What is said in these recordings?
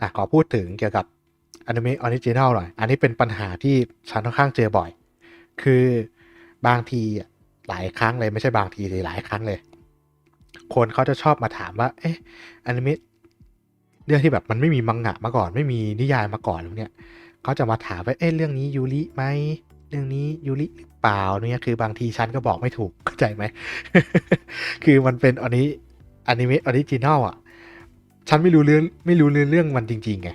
อะขอพูดถึงเกี่ยวกับอนิเมะออริจินัลหน่อย อันนี้เป็นปัญหาที่ฉันค่อนข้างเจอบ่อย คือบางทีหลายครั้งเลยไม่ใช่บางทีเลยหลายครั้งเลย คนเขาจะชอบมาถามว่า เอ๊ะอนิเมะเรื่องที่แบบมันไม่มีมังงะมาก่อน ไม่มีนิยายมาก่อนแล้วเนี่ยเขาจะมาถามว่าเอ๊ะเรื่องนี้ยูริไหมเรื่องนี้ยูริหรือเปล่าเนี่ยคือบางทีฉันก็บอกไม่ถูกเข้าใจไหม คือมันเป็นอันนี้อนิเมะออริจินัลอะ ฉันไม่รู้เรื่องไม่รู้เรื่องเรื่องมันจริงๆไง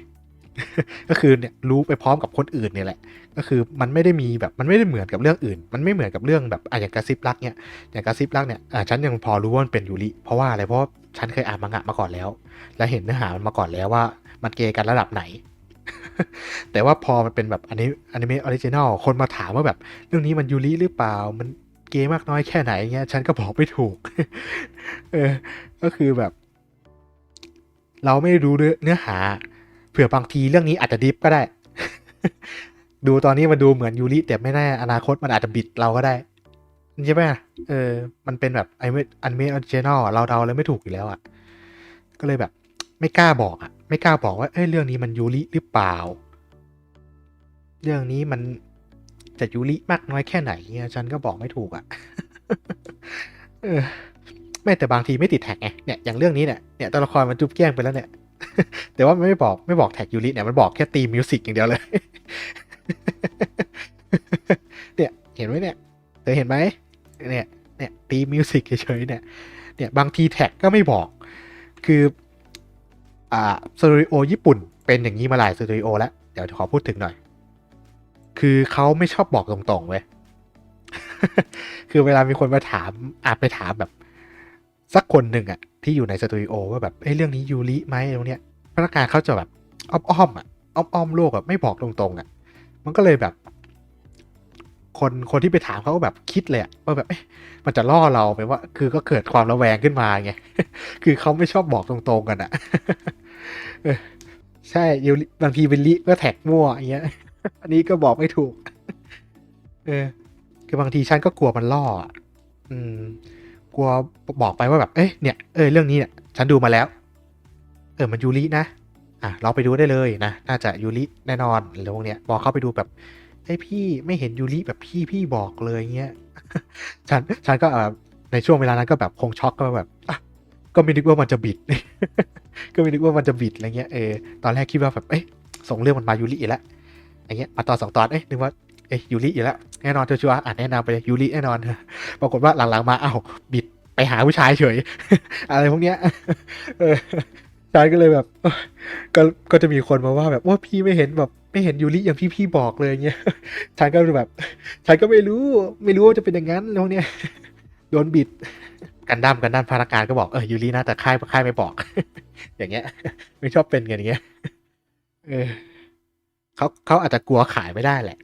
ก็คือเนี่ยรู้ไปพร้อมกับคนอื่นเนี่ยแหละ ก็คือมันไม่ได้มีแบบมันไม่ได้เหมือนกับเรื่องอื่น มันไม่เหมือนกับเรื่องแบบอะอย่างกระซิบรักเนี่ยอย่างกระซิบรักเนี่ยอะฉันยังพอรู้ว่ามันเป็นยูริเพราะว่าอะไรเพราะฉันเคยอ่านมังงะมาก่อนแล้ว และเห็นเนื้อหามันมาก่อนแล้วว่า มันเกย์กันระดับไหน แต่ว่าพอมันเป็นแบบอันนี้อนิเมะออริจินัลคนมาถามว่าแบบ เรื่องนี้มันยูริหรือเปล่ามันเกย์มากน้อยแค่ไหนเงี้ยฉันก็บอกไม่ถูก เออ ก็คือแบบ เราไม่รู้เนื้อหา เผื่อบางทีเรื่องนี้อาจจะดิฟก็ได้ ดูตอนนี้มันดูเหมือนยูริแต่ไม่แน่อนาคตมันอาจจะบิดเราก็ได้ใช่ไหมเออ มันเป็นแบบไอเมอันเมออริจินอลเราเดาเลยไม่ถูกอยู่แล้วอะ ก็เลยแบบ ไม่กล้าบอกอะ ไม่กล้าบอกว่า เอ้ยเรื่องนี้มันยูริหรือเปล่า เรื่องนี้มันจะยูริมากน้อยแค่ไหนเนี่ยฉันก็บอกไม่ถูกอะ เออ ไม่แต่บางทีไม่ติดแท็กไงเนี่ยอย่างเรื่องนี้เนี่ยเนี่ยตัวละครมันจุ๊บแกล้งไปแล้วเนี่ย แต่ว่ามันไม่บอกไม่บอกแท็กยูริเนี่ยมันบอกแค่ตีมิวสิกอย่างเดียวเลย เนี่ยเห็นไหมเนี่ยเธอเห็นไหมเนี่ยเนี่ยตีมิวสิกเฉยๆเนี่ยเนี่ยบางทีแท็กก็ไม่บอก คืออ่าสตูดิโอญี่ปุ่นเป็นอย่างนี้มาหลายสตูดิโอแล้ว เดี๋ยวขอพูดถึงหน่อย คือเขาไม่ชอบบอกตรงๆเว้ยคือเวลามีคนมาถามอาจไปถามแบบ สักคนหนึ่งอะที่อยู่ในสตูดิโอว่าแบบเอ้เรื่องนี้ยูริไหมตรงเนี้ยพนักงานเขาจะแบบอ้อมๆอะอ้อมๆโลกอะไม่บอกตรงๆอะมันก็เลยแบบ คนคนที่ไปถามเขาก็แบบคิดเลยอะว่าแบบเอ๊มันจะล่อเราไปว่า คือก็เกิดความระแวงขึ้นมาไงคือเขาไม่ชอบบอกตรงๆกันอะใช่ยูริบางทีเป็นลิก็แท็กมั่วอย่างเงี้ย อันนี้ก็บอกไม่ถูก เออ คือบางทีฉันก็กลัวมันล่ออืม กลัวบอกไปว่าแบบ เอ้ยเนี่ย เออเรื่องนี้เนี่ย ฉันดูมาแล้ว เออ มันยูรินะ อะ เราไปดูได้เลยนะ น่าจะยูริแน่นอนหรือพวกเนี้ย บอกเข้าไปดูแบบเอ้พี่ไม่เห็นยูริแบบพี่พี่บอกเลยเงี้ย ฉัน ฉันก็เอ่อในช่วงเวลานั้นก็แบบคงช็อกก็แบบอะก็ไม่นึกว่ามันจะบิด ก็ไม่นึกว่ามันจะบิดอะไรเงี้ย เออ ตอนแรกคิดว่าแบบ เอ้ยส่งเรื่องมันมายูริแล้วอย่างเงี้ย มาตอนสองตอน เอ้ยนึกว่า อ้ยยูริอีกแล้วแน่นอนชัวร์อะแนะนำไปยูริแน่นอน ปรากฏว่าหลังๆมาอ้าวบิดไปหาผู้ชายเฉย อะไรพวกเนี้ยเออฉันก็เลยแบบก็ก็จะมีคนมาว่าแบบว่าพี่ไม่เห็นแบบไม่เห็นยูริอย่างที่พี่บอกเลยเงี้ยฉันก็แบบฉันก็ไม่รู้ไม่รู้ว่าจะเป็นอย่างนั้นแล้วกเนี้ยโดนบิดกันดั้มกันดั้มพนักงานก็บอกเออยูรินะแต่ค่ายค่ายไม่บอก อย่างเงี้ย ไม่ชอบเป็นกันอย่างเงี้ยเออเขาเขาอาจจะกลัวขายไม่ได้แหละ